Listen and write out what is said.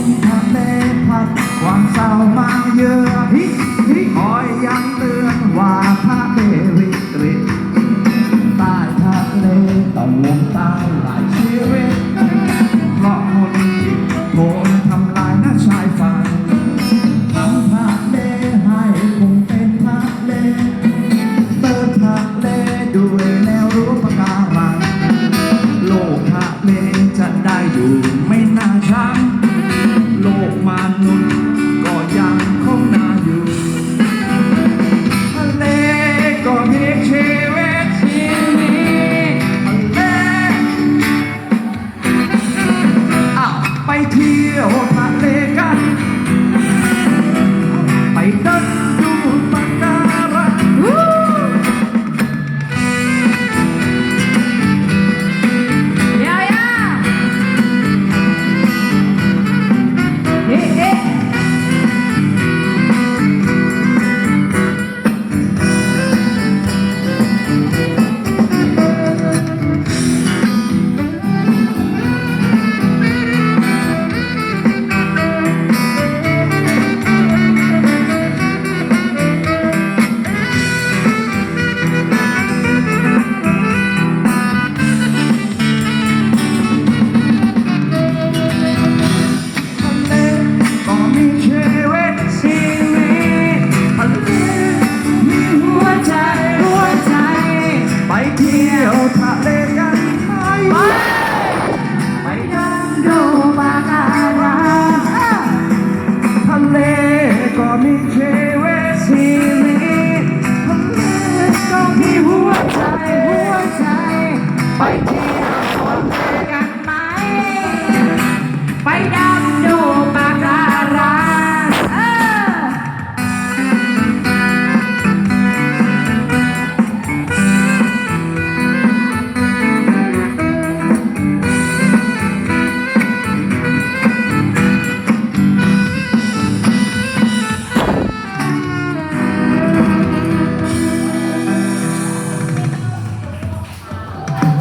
งทะเลพัดความเศร้ามาเยือฮิฮิคอยยังเตือนว่าพระเดวิตริใต้ทะเลต้องลงตายหลายชีวิตเพราะคนที่โกนทำลายหน้าชายฝั่งทำพระเลให้คงเป็นพระเลเติมพระเลด้วยแนวรูปการังโลกพระเลจะได้อยู่ไม่น่าช้ำ my face. fight.